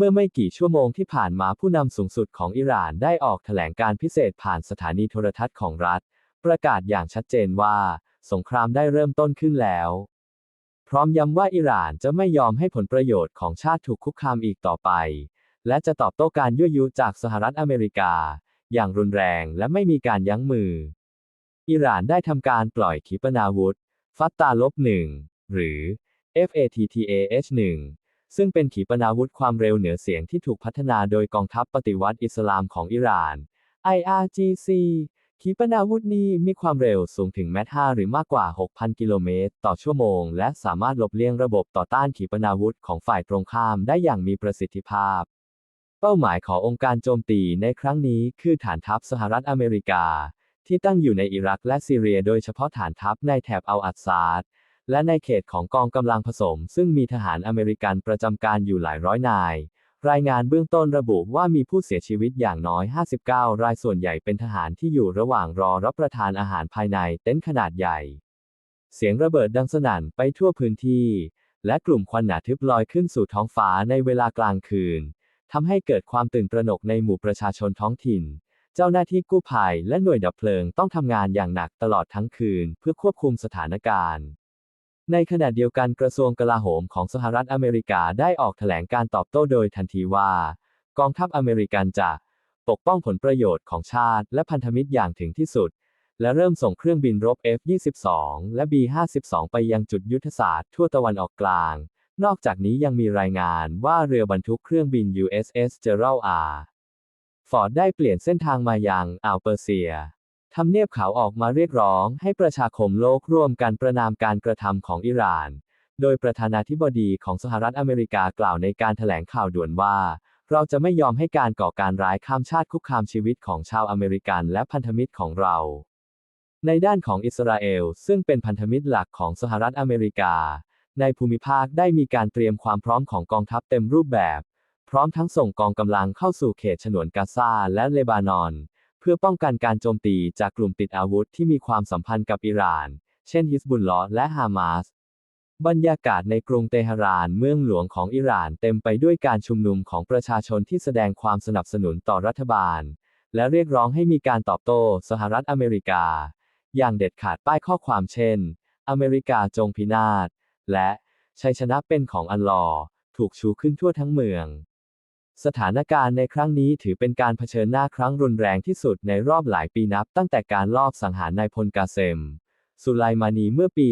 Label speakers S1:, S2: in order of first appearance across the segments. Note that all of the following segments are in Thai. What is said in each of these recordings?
S1: มื่อไม่กี่ชั่วโมงที่ผ่านมาผู้นำสูงสุดของอิหร่านได้ออกแถลงการพิเศษผ่านสถานีโทรทัศน์ของรัฐ ประกาศอย่างชัดเจนว่า สงครามได้เริ่มต้นขึ้นแล้ว พร้อมย้ำว่าอิหร่านจะไม่ยอมให้ผลประโยชน์ของชาติถูกคุกคามอีกต่อไป และจะตอบโต้การยั่วยุจากสหรัฐอเมริกา อย่างรุนแรงและไม่มีการยั้งมือ อิหร่านได้ทำการปล่อยขีปนาวุธ ฟัตตาลบหนึ่งหรือ FATTAH-1 ซึ่งเป็นขีปนาวุธความเร็วเหนือเสียงที่ถูกพัฒนาโดยกองทัพปฏิวัติอิสลามของอิหร่าน IRGC ขีปนาวุธนี้มีความเร็วสูงถึงแมท5หรือมากกว่า 6,000 กิโลเมตร ต่อชั่วโมง และสามารถหลบเลี่ยงระบบต่อต้านขีปนาวุธของฝ่ายตรงข้ามได้อย่างมีประสิทธิภาพ เป้าหมายขององค์การโจมตีในครั้งนี้คือฐานทัพสหรัฐอเมริกา ที่ตั้งอยู่ในอิรักและซีเรียโดยเฉพาะฐานทัพในแถบอัลอัดซาด และในเขตของกองกำลังผสม ซึ่งมีทหารอเมริกันประจำการอยู่หลายร้อยนาย รายงานเบื้องต้นระบุว่ามีผู้เสียชีวิตอย่างน้อย 59 รายส่วนใหญ่เป็นทหารที่อยู่ระหว่างรอรับประทานอาหารภายในเต็นท์ขนาดใหญ่ เสียงระเบิดดังสนั่นไปทั่วพื้นที่ และกลุ่มควันหนาทึบลอยขึ้นสู่ท้องฟ้าในเวลากลางคืนทำให้เกิดความตื่นตระหนกในหมู่ประชาชนท้องถิ่น เจ้าหน้าที่กู้ภัยและหน่วยดับเพลิงต้องทำงานอย่างหนักตลอดทั้งคืน เพื่อควบคุมสถานการณ์ ในขณะเดียวกันกระทรวงกลาโหมของสหรัฐอเมริกาได้ออกแถลงการตอบโต้โดยทันทีว่า กองทัพอเมริกันจะปกป้องผลประโยชน์ของชาติ และพันธมิตรอย่างถึงที่สุด และเริ่มส่งเครื่องบินรบ F-22 และ B-52 ไปยังจุดยุทธศาสตร์ทั่วตะวันออกกลาง นอกจากนี้ยังมีรายงานว่าเรือบรรทุกเครื่องบิน USS Gerald R. ฟอร์ดได้เปลี่ยนเส้นทางมายังอ่าวเปอร์เซีย ทำเนียบขาวออกมาเรียกร้องให้ประชาคมโลกร่วมกันประนามการกระทำของอิหร่าน โดยประธานาธิบดีของสหรัฐอเมริกากล่าวในการแถลงข่าวด่วนว่า เราจะไม่ยอมให้การก่อการร้ายข้ามชาติคุกคามชีวิตของชาวอเมริกันและพันธมิตรของเรา ในด้านของอิสราเอล ซึ่งเป็นพันธมิตรหลักของสหรัฐอเมริกา ในภูมิภาคได้มีการเตรียมความพร้อมของกองทัพเต็มรูปแบบ พร้อมทั้งส่งกองกำลังเข้าสู่เขตฉนวนกาซาและเลบานอน เพื่อป้องกันการโจมตีจากกลุ่มติดอาวุธที่มีความสัมพันธ์กับอิหร่าน เช่นฮิสบุลลอห์และฮามาส บรรยากาศในกรุงเตหะรานเมืองหลวงของอิหร่านเต็มไปด้วยการชุมนุมของประชาชนที่แสดงความสนับสนุนต่อรัฐบาล และเรียกร้องให้มีการตอบโต้สหรัฐอเมริกา อย่างเด็ดขาดป้ายข้อความเช่น อเมริกาจงพินาศ และชัยชนะเป็นของอัลลอฮ์ถูกชูขึ้นทั่วทั้งเมือง สถานการณ์ในครั้งนี้ถือเป็นการเผชิญหน้าครั้งรุนแรงที่สุดในรอบหลายปีนับ ตั้งแต่การลอบสังหารนายพลกาเซม สุไลมานีเมื่อปี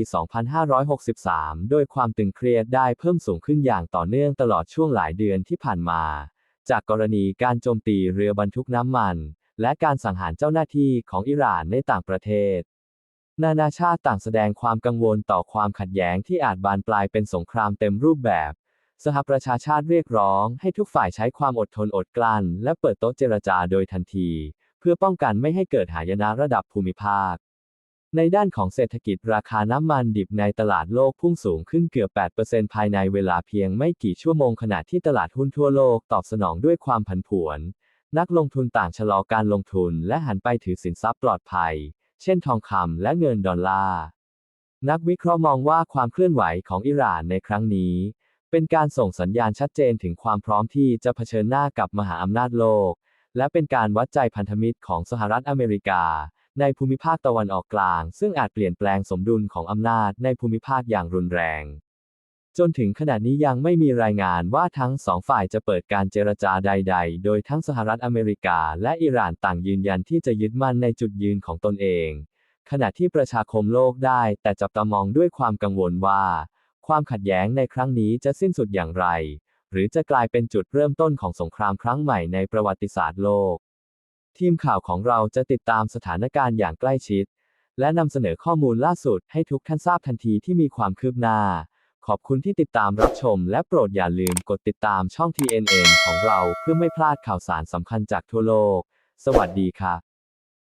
S1: 2563 โดยความตึงเครียดได้เพิ่มสูงขึ้นอย่างต่อเนื่องตลอดช่วงหลายเดือนที่ผ่านมา จากกรณีการโจมตีเรือบรรทุกน้ำมัน และการสังหารเจ้าหน้าที่ของอิหร่านในต่างประเทศนานาชาติต่างแสดงความกังวลต่อความขัดแย้งที่อาจบานปลายเป็นสงครามเต็มรูปแบบ สหประชาชาติเรียกร้องให้ทุกฝ่ายใช้ความอดทนอดกลั้น และเปิดโต๊ะเจรจาโดยทันที เพื่อป้องกันไม่ให้เกิดหายนะระดับภูมิภาค ในด้านของเศรษฐกิจราคาน้ำมันดิบในตลาดโลกพุ่งสูงขึ้นเกือบ 8%ภายในเวลาเพียงไม่กี่ชั่วโมงขณะที่ตลาดหุ้นทั่วโลกตอบสนองด้วยความผันผวน นักลงทุนต่างชะลอการลงทุนและหันไปถือสินทรัพย์ปลอดภัย เช่นทองคำและเงินดอลลาร์ นักวิเคราะห์มองว่าความเคลื่อนไหวของอิหร่านในครั้งนี้ เป็นการส่งสัญญาณชัดเจนถึงความพร้อมที่จะเผชิญหน้ากับมหาอำนาจโลก และเป็นการวัดใจพันธมิตรของสหรัฐอเมริกา ในภูมิภาคตะวันออกกลาง ซึ่งอาจเปลี่ยนแปลงสมดุลของอำนาจในภูมิภาคอย่างรุนแรง จนถึงขณะนี้ยังไม่มีรายงานว่าทั้งสองฝ่ายจะเปิดการเจรจาใด ๆ โดยทั้งสหรัฐอเมริกา และอิหร่านต่างยืนยันที่จะยึดมั่นในจุดยืนของตนเอง ขณะที่ประชาคมโลกได้แต่จับตามองด้วยความกังวลว่า ความขัดแย้งในครั้งนี้จะสิ้นสุดอย่างไร หรือจะกลายเป็นจุดเริ่มต้นของสงครามครั้งใหม่ในประวัติศาสตร์โลก ทีมข่าวของเราจะติดตามสถานการณ์อย่างใกล้ชิด และนำเสนอข้อมูลล่าสุดให้ทุกท่านทราบทันทีที่มีความคืบหน้า ขอบคุณที่ติดตามรับชม และโปรดอย่าลืมกดติดตามช่อง TNN ของเราเพื่อไม่พลาดข่าวสารสำคัญจากทั่วโลก สวัสดีค่ะ